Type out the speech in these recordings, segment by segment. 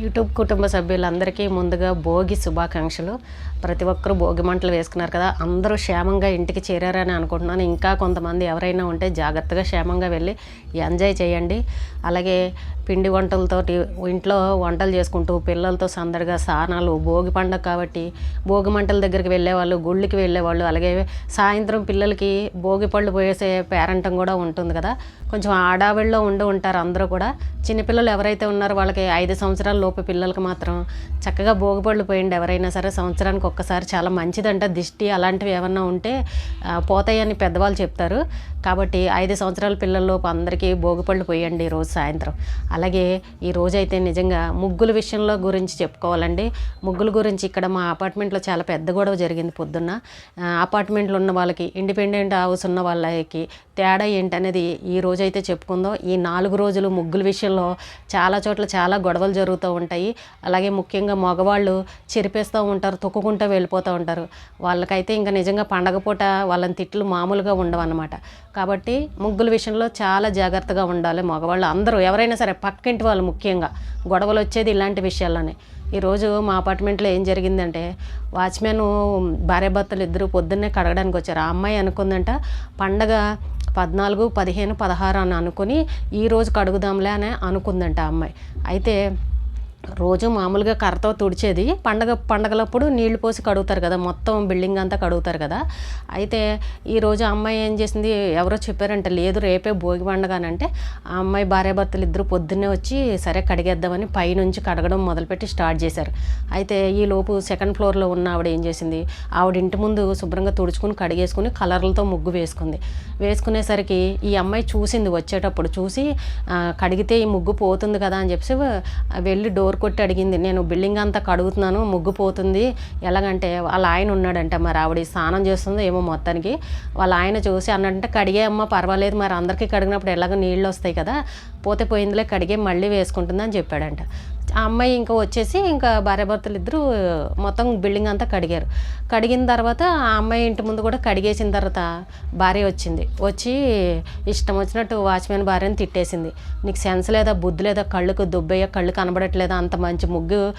YouTube కుటుంబ సభ్యులందరికీ ముందుగా భోగి శుభాకాంక్షలు. ప్రతి ఒక్కరూ భోగి మంటలు వేసుకున్నారు కదా అందరూ క్షేమంగా ఇంటికి చేరారని అనుకుంటున్నాను. ఇంకా కొంతమంది ఎవరైనా ఉంటే జాగ్రత్తగా క్షేమంగా వెళ్ళి ఎంజాయ్ చేయండి. అలాగే పిండి వంటలతో ఇంట్లో వంటలు చేసుకుంటూ పిల్లలతో సందడిగా స్నానాలు భోగి పండగ కాబట్టి భోగి మంటల దగ్గరికి వెళ్ళేవాళ్ళు గుళ్ళకి వెళ్ళేవాళ్ళు అలాగే సాయంత్రం పిల్లలకి భోగి పళ్ళు పోయేసే పేరంటం కూడా ఉంటుంది కదా. కొంచెం ఆడావిడిలో ఉండి ఉంటారు అందరూ కూడా. చిన్నపిల్లలు ఎవరైతే ఉన్నారో వాళ్ళకి ఐదు సంవత్సరాల లోపు పిల్లలకి మాత్రం చక్కగా భోగిపళ్ళు పోయండి ఎవరైనా సరే. సంవత్సరానికి ఒక్కసారి చాలా మంచిదంట. దిష్టి అలాంటివి ఏమన్నా ఉంటే పోతాయని పెద్దవాళ్ళు చెప్తారు. కాబట్టి ఐదు సంవత్సరాల పిల్లల లోపు అందరికీ భోగిపళ్ళు పోయండి ఈ రోజు సాయంత్రం. అలాగే ఈ రోజైతే నిజంగా ముగ్గుల విషయంలో గురించి చెప్పుకోవాలండి. ముగ్గుల గురించి ఇక్కడ మా అపార్ట్మెంట్లో చాలా పెద్ద గొడవ జరిగింది పొద్దున్న. అపార్ట్మెంట్లో ఉన్న వాళ్ళకి ఇండిపెండెంట్ హౌస్ ఉన్న వాళ్ళకి తేడా ఏంటనేది ఈ రోజైతే చెప్పుకుందో చెప్పుకుందాం. ఈ నాలుగు రోజులు ముగ్గుల విషయంలో చాలా చోట్ల చాలా గొడవలు జరుగుతూ ఉంటాయి. అలాగే ముఖ్యంగా మగవాళ్ళు చెరిపేస్తూ ఉంటారు తొక్కుకుంటూ వెళ్ళిపోతూ ఉంటారు. వాళ్ళకైతే ఇంకా నిజంగా పండగ పూట వాళ్ళని తిట్లు మామూలుగా ఉండవన్నమాట. కాబట్టి ముగ్గుల విషయంలో చాలా జాగ్రత్తగా ఉండాలి మగవాళ్ళు అందరూ. ఎవరైనా సరే పక్కింటి వాళ్ళు ముఖ్యంగా గొడవలు వచ్చేది ఇలాంటి విషయాల్లోనే. ఈరోజు మా అపార్ట్మెంట్లో ఏం జరిగిందంటే వాచ్మెన్ భార్యాభర్తలు ఇద్దరు పొద్దున్నే కడగడానికి వచ్చారు. ఆ అమ్మాయి అనుకుందంట పండగ పద్నాలుగు పదిహేను పదహారు అని అనుకుని ఈరోజు కడుగుదాంలే అని అనుకుందంట ఆ అమ్మాయి. అయితే రోజు మామూలుగా కర్రతో తుడిచేది. పండగ పండగలప్పుడు నీళ్ళు పోసి కడుగుతారు కదా మొత్తం బిల్డింగ్ అంతా కడుగుతారు కదా. అయితే ఈరోజు అమ్మాయి ఏం చేసింది? ఎవరో చెప్పారంట లేదు రేపే భోగి పండగ అని అంటే ఆ అమ్మాయి భార్యాభర్తలు ఇద్దరు పొద్దున్నే వచ్చి సరే కడిగేద్దామని పైనుంచి కడగడం మొదలుపెట్టి స్టార్ట్ చేశారు. అయితే ఈ లోపు సెకండ్ ఫ్లోర్లో ఉన్న ఆవిడ ఏం చేసింది? ఆవిడ ఇంటి ముందు శుభ్రంగా తుడుచుకుని కడిగేసుకుని కలర్లతో ముగ్గు వేసుకుంది. వేసుకునేసరికి ఈ అమ్మాయి చూసింది వచ్చేటప్పుడు చూసి కడిగితే ఈ ముగ్గు పోతుంది కదా అని చెప్పి వెళ్ళి డోర్ కొట్టి అడిగింది నేను బిల్డింగ్ అంతా కడుగుతున్నాను ముగ్గు పోతుంది. ఎలాగంటే వాళ్ళ ఆయన ఉన్నాడంట మరి ఆవిడ స్నానం చేస్తుందో ఏమో మొత్తానికి. వాళ్ళ ఆయన చూసి అన్నాడంటే కడిగే అమ్మ పర్వాలేదు మరి అందరికీ కడిగినప్పుడు ఎలాగో నీళ్ళు వస్తాయి కదా పోతే పోయిందిలే కడిగే మళ్ళీ వేసుకుంటుంది అని చెప్పాడంట. ఆ అమ్మాయి ఇంకా వచ్చేసి ఇంకా భార్యాభర్తలు ఇద్దరు మొత్తం బిల్డింగ్ అంతా కడిగారు. కడిగిన తర్వాత ఆ అమ్మాయి ఇంటి ముందు కూడా కడిగేసిన తర్వాత భార్య వచ్చింది. వచ్చి ఇష్టం వచ్చినట్టు వాచ్మెన్ భార్యని తిట్టేసింది. నీకు సెన్స్ లేదా బుద్ధి లేదా కళ్ళుకు దుబ్బయ్య కళ్ళు కనబడట్లేదా? అంత మంచి ముగ్గు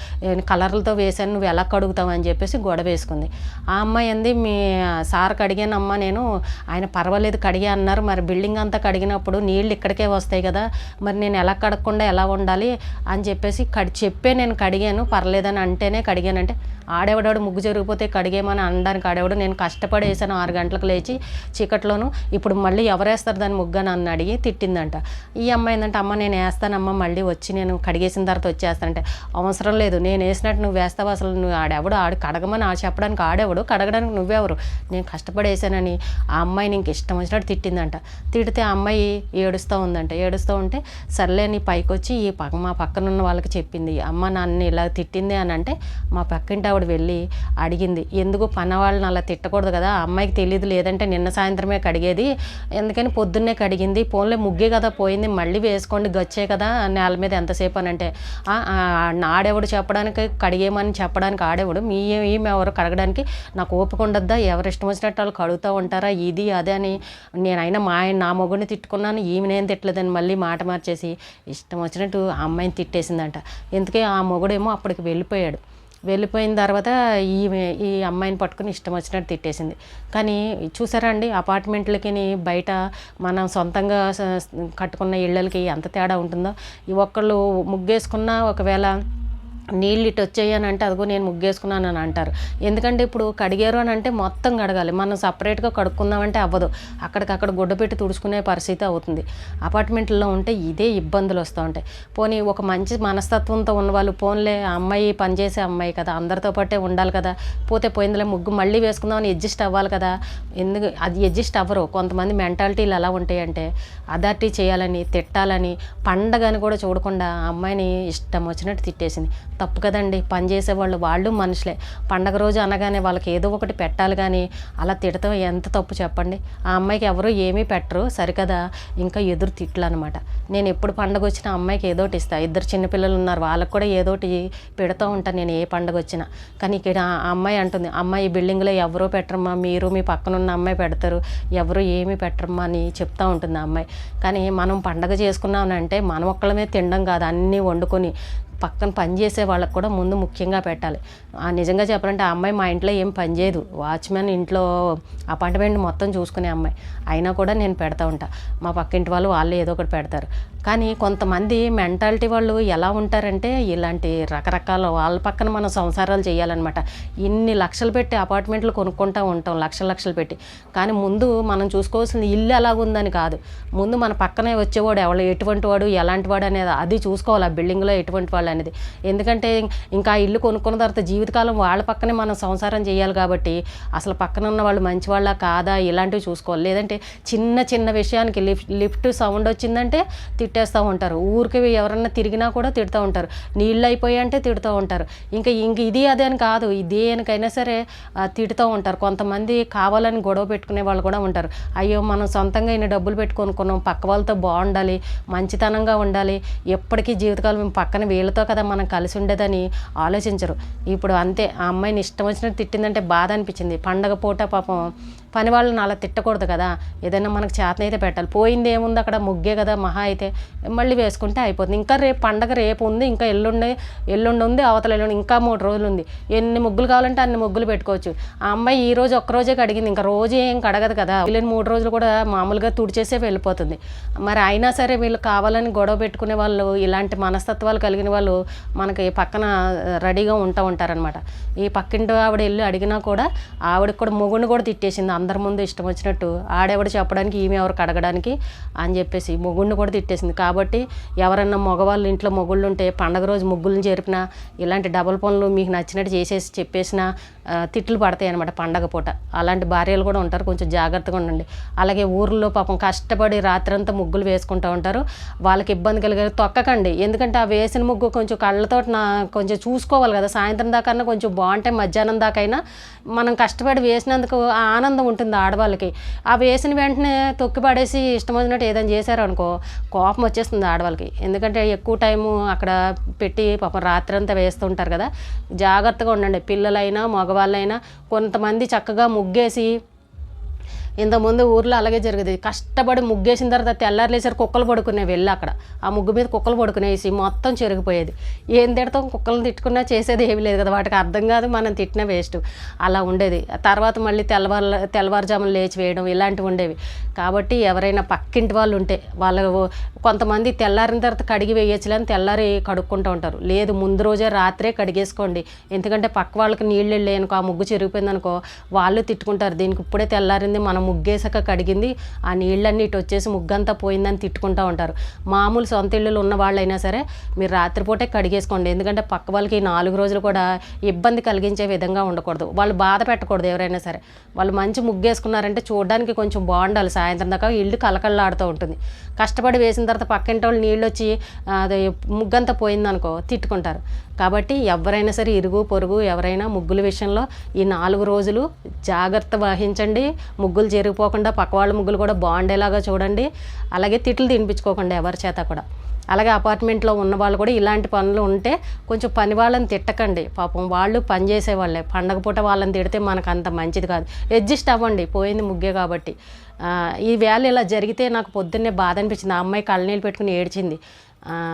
కలర్లతో వేసాను నువ్వు ఎలా కడుగుతావు? అని చెప్పేసి గొడవ వేసుకుంది. ఆ అమ్మాయి అంది మీ సార్ కడిగానమ్మా నేను. ఆయన పర్వాలేదు కడిగా అన్నారు. మరి బిల్డింగ్ అంతా కడిగినప్పుడు నీళ్ళు ఇక్కడికే వస్తాయి కదా. మరి నేను ఎలా కడగకుండా ఎలా ఉండాలి? అని చెప్పేసి కడి చెప్పే నేను కడిగాను పర్లేదని అంటేనే కడిగానంటే ఆడేవాడు ముగ్గు జరిగిపోతే కడిగేమని అనడానికి ఆడేవాడు నేను కష్టపడి వేసాను ఆరు గంటలకు లేచి చీకట్లోను. ఇప్పుడు మళ్ళీ ఎవరేస్తారు దాని ముగ్గు అని నన్ను అడిగి తిట్టిందంట. ఈ అమ్మాయి ఏంటంటే అమ్మ నేను వేస్తానమ్మా మళ్ళీ వచ్చి నేను కడిగేసిన తర్వాత వచ్చేస్తానంటే అవసరం లేదు నేను వేసినట్టు నువ్వు వేస్తావు? అసలు నువ్వు ఆడెవడు? ఆడు కడగమని ఆ చెప్పడానికి ఆడేవాడు? కడగడానికి నువ్వెవరు? నేను కష్టపడి వేసానని ఆ అమ్మాయిని నీకు ఇష్టం వచ్చినట్టు తిట్టిందంట. తిడితే ఆ అమ్మాయి ఏడుస్తూ ఉందంట. ఏడుస్తూ ఉంటే సర్లే నీ పైకి వచ్చి ఈ పక్క మా పక్కనున్న వాళ్ళకి చెప్పి చెప్పింది అమ్మ నన్ను ఇలా తిట్టింది అని అంటే మా పక్కింటి ఆవిడ వెళ్ళి అడిగింది ఎందుకు పని వాళ్ళని అలా తిట్టకూడదు కదా? ఆ అమ్మాయికి తెలియదు లేదంటే నిన్న సాయంత్రమే కడిగేది. ఎందుకని పొద్దున్నే కడిగింది ఫోన్లో ముగ్గే కదా పోయింది మళ్ళీ వేసుకోండి గచ్చే కదా నేల మీద ఎంతసేపు అని అంటే "ఆ, ఆడెవడు చెప్పడానికి కడిగేమని చెప్పడానికి ఆడేవాడు మీ ఏమి ఎవరు కడగడానికి నాకు ఓపిక ఉండద్దా? ఎవరు ఇష్టం వచ్చినట్టు వాళ్ళు కడుగుతూ ఉంటారా? ఇది అదే అని నేనైనా మా ఆయన నా మొగుడిని తిట్టుకున్నాను ఈమెనేం తిట్టలేదని మళ్ళీ మాట మార్చేసి ఇష్టం వచ్చినట్టు ఆ అమ్మాయిని తిట్టేసిందంట. ఎందుకే ఆ మొగుడేమో అప్పటికి వెళ్ళిపోయాడు. వెళ్ళిపోయిన తర్వాత ఈమె ఈ అమ్మాయిని పట్టుకుని ఇష్టం వచ్చినట్టు తిట్టేసింది. కానీ చూసారా అండి అపార్ట్మెంట్లకి బయట మనం సొంతంగా కట్టుకున్న ఇళ్ళకి ఎంత తేడా ఉంటుందో. ఈ ఒక్కళ్ళు ముగ్గేసుకున్న ఒకవేళ నీళ్ళు ఇటు వచ్చాయి అదిగో నేను ముగ్గేసుకున్నాను అని అంటారు. ఎందుకంటే ఇప్పుడు కడిగారు అని అంటే మొత్తం కడగాలి. మనం సపరేట్గా కడుక్కుందామంటే అవ్వదు. అక్కడికక్కడ గుడ్డ పెట్టి తుడుచుకునే పరిస్థితి అవుతుంది. అపార్ట్మెంట్లో ఉంటే ఇదే ఇబ్బందులు వస్తూ ఉంటాయి. పోనీ ఒక మంచి మనస్తత్వంతో ఉన్నవాళ్ళు పోన్లే అమ్మాయి పనిచేసే అమ్మాయి కదా అందరితో పాటే ఉండాలి కదా పోతే పోయిందిలే ముగ్గు మళ్ళీ వేసుకుందామని అడ్జస్ట్ అవ్వాలి కదా. ఎందుకు? అది అడ్జస్ట్ అవ్వరు. కొంతమంది మెంటాలిటీలు ఎలా ఉంటాయంటే అదార్టీ చేయాలని తిట్టాలని పండగని కూడా చూడకుండా అమ్మాయిని ఇష్టం వచ్చినట్టు తిట్టేసింది. తప్పు కదండి. పని చేసేవాళ్ళు వాళ్ళు మనుషులే. పండగ రోజు అనగానే వాళ్ళకి ఏదో ఒకటి పెట్టాలి కానీ అలా తిడతాం ఎంత తప్పు చెప్పండి. ఆ అమ్మాయికి ఎవరు ఏమీ పెట్టరు సరికదా? ఇంకా ఎదురు తిట్లు అనమాట నేను ఎప్పుడు పండగ వచ్చినా అమ్మాయికి ఏదోటి ఇస్తా. ఇద్దరు చిన్నపిల్లలు ఉన్నారు వాళ్ళకి కూడా ఏదోటి పెడుతూ ఉంటాను నేను ఏ పండగ వచ్చినా. కానీ ఇక్కడ ఆ అమ్మాయి అంటుంది అమ్మాయి ఈ బిల్డింగ్లో ఎవరో పెట్టరమ్మా మీరు మీ పక్కన ఉన్న అమ్మాయి పెడతారు ఎవరు ఏమీ పెట్టరమ్మా అని చెప్తూ ఉంటుంది ఆ అమ్మాయి. కానీ మనం పండగ చేసుకున్నామనంటే మనం ఒక్కళ్ళమే తినడం కాదు అన్నీ వండుకొని పక్కన పని చేసే వాళ్ళకి కూడా ముందు ముఖ్యంగా పెట్టాలి. ఆ నిజంగా చెప్పాలంటే ఆ అమ్మాయి మా ఇంట్లో ఏం పని చేయదు. వాచ్మెన్ ఇంట్లో అపార్ట్మెంట్ మొత్తం చూసుకునే అమ్మాయి. అయినా కూడా నేను పెడతా ఉంటా. మా పక్కింటి వాళ్ళు వాళ్ళు ఏదో ఒకటి పెడతారు. కానీ కొంతమంది మెంటాలిటీ వాళ్ళు ఎలా ఉంటారంటే ఇలాంటి రకరకాల వాళ్ళ పక్కన మనం సంసారాలు చేయాలన్నమాట. ఇన్ని లక్షలు పెట్టి అపార్ట్మెంట్లు కొనుక్కుంటూ ఉంటాం లక్షలు లక్షలు పెట్టి. కానీ ముందు మనం చూసుకోవాల్సింది ఇల్లు ఎలాగుందని కాదు. ముందు మన పక్కనే వచ్చేవాడు ఎవరు ఎటువంటి వాడు ఎలాంటి వాడు అనేది అది చూసుకోవాలి. ఆ బిల్డింగ్లో ఎటువంటి వాళ్ళు అనేది. ఎందుకంటే ఇంకా ఇల్లు కొనుక్కున్న తర్వాత జీవితకాలం వాళ్ళ పక్కనే మనం సంసారం చేయాలి కాబట్టి అసలు పక్కన ఉన్న వాళ్ళు మంచి వాళ్ళ కాదా ఇలాంటివి చూసుకోవాలి. లేదంటే చిన్న చిన్న విషయానికి లిఫ్ట్ లిఫ్ట్ సౌండ్ వచ్చిందంటే తిట్టేస్తూ ఉంటారు. ఊరికి ఎవరన్నా తిరిగినా కూడా తిడుతూ ఉంటారు. నీళ్ళు అయిపోయి అంటే తిడుతూ ఉంటారు. ఇంకా ఇంక ఇది అదే అని కాదు. దేనికైనా సరే తిడుతూ ఉంటారు. కొంతమంది కావాలని గొడవ పెట్టుకునే వాళ్ళు కూడా ఉంటారు. అయ్యో మనం సొంతంగా ఇన్ని డబ్బులు పెట్టుకొనుకున్నాం. పక్క వాళ్ళతో బాగుండాలి మంచితనంగా ఉండాలి. ఎప్పటికీ జీవితకాలం మేము పక్కన వీళ్ళతో కదా మనం కలిసి ఉండేదని ఆలోచించరు. ఇప్పుడు అంతే. ఆ అమ్మాయిని ఇష్టం వచ్చినట్టు తిట్టిందంటే బాధ అనిపించింది. పండగ పూట పాపం పని వాళ్ళని అలా తిట్టకూడదు కదా. ఏదైనా మనకు చేతనైతే పెట్టాలి. పోయింది ఏముంది అక్కడ? ముగ్గే కదా మహా అయితే. మళ్ళీ వేసుకుంటే అయిపోతుంది. ఇంకా రేపు పండగ రేపు ఉంది ఇంకా ఎల్లుండి ఎల్లుండి ఉంది అవతల ఎల్లుండి ఇంకా మూడు రోజులు ఉంది. ఎన్ని ముగ్గులు కావాలంటే అన్ని ముగ్గులు పెట్టుకోవచ్చు. ఆ అమ్మాయి ఈ రోజు ఒక్కరోజే కడిగింది. ఇంకా రోజు ఏం కడగదు కదా. వీళ్ళని మూడు రోజులు కూడా మామూలుగా తుడిచేసే వెళ్ళిపోతుంది. మరి అయినా సరే వీళ్ళు కావాలని గొడవ పెట్టుకునే వాళ్ళు ఇలాంటి మనస్తత్వాలు కలిగిన వాళ్ళు మనకి పక్కన రెడీగా ఉంటా ఉంటారనమాట ఈ పక్కింటి ఆవిడ వెళ్ళి అడిగినా కూడా ఆవిడకి కూడా మొగుడిని కూడా తిట్టేసింది అందరి ముందు ఇష్టం వచ్చినట్టు ఆడెవడు చెప్పడానికి ఈమె ఎవరు కడగడానికి అని చెప్పేసి మొగుడిని కూడా తిట్టేసింది. కాబట్టి ఎవరన్నా మగవాళ్ళు ఇంట్లో మొగుళ్ళు ఉంటే పండగ రోజు ముగ్గులను చేరిపినా ఇలాంటి డబల్ పనులు మీకు నచ్చినట్టు చేసేసి చెప్పేసినా తిట్లు పడతాయి అనమాట పండగ పూట. అలాంటి భార్యలు కూడా ఉంటారు. కొంచెం జాగ్రత్తగా ఉండండి. అలాగే ఊర్లో పాపం కష్టపడి రాత్రంతా ముగ్గులు వేసుకుంటూ ఉంటారు. వాళ్ళకి ఇబ్బంది కలిగే తొక్కకండి. ఎందుకంటే ఆ వేసిన ముగ్గు కొంచెం కళ్ళతో నా కొంచెం చూసుకోవాలి కదా. సాయంత్రం దాకా కొంచెం బాగుంటాయి. మధ్యాహ్నం దాకైనా మనం కష్టపడి వేసినందుకు ఆనందం ఉంటుంది ఆడవాళ్ళకి. ఆ వేసిన వెంటనే తొక్కి పడేసి ఇష్టం వచ్చినట్టు ఏదైనా చేశారనుకో కోపం వచ్చేస్తుంది ఆడవాళ్ళకి. ఎందుకంటే ఎక్కువ టైము అక్కడ పెట్టి పాపం రాత్రంతా వేస్తుంటారు కదా. జాగ్రత్తగా ఉండండి. పిల్లలైనా మగవాళ్ళైనా కొంతమంది చక్కగా ముగ్గేసి ఇంతకుముందు ఊర్లో అలాగే జరిగేది. కష్టపడి ముగ్గేసిన తర్వాత తెల్లారులేసరికి కుక్కలు పడుకునేవి వెళ్ళి అక్కడ. ఆ ముగ్గు మీద కుక్కలు పడుకునేసి మొత్తం చెరిగిపోయేది. ఏం తిడతాం? కుక్కలను తిట్టుకున్నా చేసేది ఏమి లేదు కదా. వాటికి అర్థం కాదు మనం తిట్టిన వేస్ట్ అలా ఉండేది. ఆ తర్వాత మళ్ళీ తెల్లవారు తెల్లవారుజామున లేచి వేయడం ఇలాంటివి ఉండేవి. కాబట్టి ఎవరైనా పక్కింటి వాళ్ళు ఉంటే వాళ్ళ కొంతమంది తెల్లారిన తర్వాత కడిగి వేయచ్చులే అని తెల్లారి కడుక్కుంటూ ఉంటారు. లేదు ముందు రోజే రాత్రే కడిగేసుకోండి. ఎందుకంటే పక్క వాళ్ళకి నీళ్ళు వెళ్ళేయనుకో ఆ ముగ్గు చెరిగిపోయిందనుకో వాళ్ళు తిట్టుకుంటారు. దీనికి ఇప్పుడే తెల్లారింది మనం ముగ్గేసాక కడిగింది. ఆ నీళ్ళన్నీ ఇటు వచ్చేసి ముగ్గంతా పోయిందని తిట్టుకుంటూ ఉంటారు. మామూలు సొంత ఇళ్ళు ఉన్న వాళ్ళైనా సరే మీరు రాత్రిపూటే కడిగేసుకోండి. ఎందుకంటే పక్క వాళ్ళకి నాలుగు రోజులు కూడా ఇబ్బంది కలిగించే విధంగా ఉండకూడదు. వాళ్ళు బాధ పెట్టకూడదు ఎవరైనా సరే. వాళ్ళు మంచి ముగ్గేసుకున్నారంటే చూడడానికి కొంచెం బాగుండాలి. సాయంత్రం దాకా ఇల్లు కలకల్లాడుతూ ఉంటుంది. కష్టపడి వేసిన తర్వాత పక్కింటి వాళ్ళు నీళ్ళు వచ్చి అది ముగ్గంతా పోయిందనుకో తిట్టుకుంటారు. కాబట్టి ఎవరైనా సరే ఇరుగు పొరుగు ఎవరైనా ముగ్గుల విషయంలో ఈ నాలుగు రోజులు జాగ్రత్త వహించండి. ముగ్గులు జరిగిపోకుండా పక్క వాళ్ళ ముగ్గులు కూడా బాగుండేలాగా చూడండి. అలాగే తిట్లు తినిపించుకోకుండా ఎవరి చేత కూడా. అలాగే అపార్ట్మెంట్లో ఉన్న వాళ్ళు కూడా ఇలాంటి పనులు ఉంటే కొంచెం పని వాళ్ళని తిట్టకండి. పాపం వాళ్ళు పని చేసేవాళ్ళే. పండగ పూట వాళ్ళని తిడితే మనకు అంత మంచిది కాదు. అడ్జస్ట్ అవ్వండి. పోయింది ముగ్గే కాబట్టి. ఈ వేళ ఇలా జరిగితే నాకు పొద్దున్నే బాధ అనిపించింది. ఆ అమ్మాయి కళ్ళనీళ్ళు పెట్టుకుని ఏడ్చింది.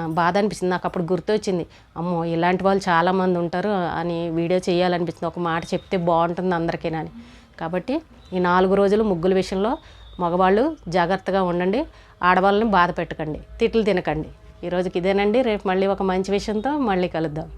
బాధ అనిపించింది నాకు అప్పుడు గుర్తొచ్చింది. అమ్మో ఇలాంటి వాళ్ళు చాలామంది ఉంటారు అని వీడియో చేయాలనిపించింది ఒక మాట చెప్తే బాగుంటుంది అందరికీనని కాబట్టి ఈ నాలుగు రోజులు ముగ్గుల విషయంలో మగవాళ్ళు జాగ్రత్తగా ఉండండి. ఆడవాళ్ళని బాధ పెట్టకండి. తిట్లు తినకండి. ఈరోజుకి ఇదేనండి. రేపు మళ్ళీ ఒక మంచి విషయంతో మళ్ళీ కలుద్దాం.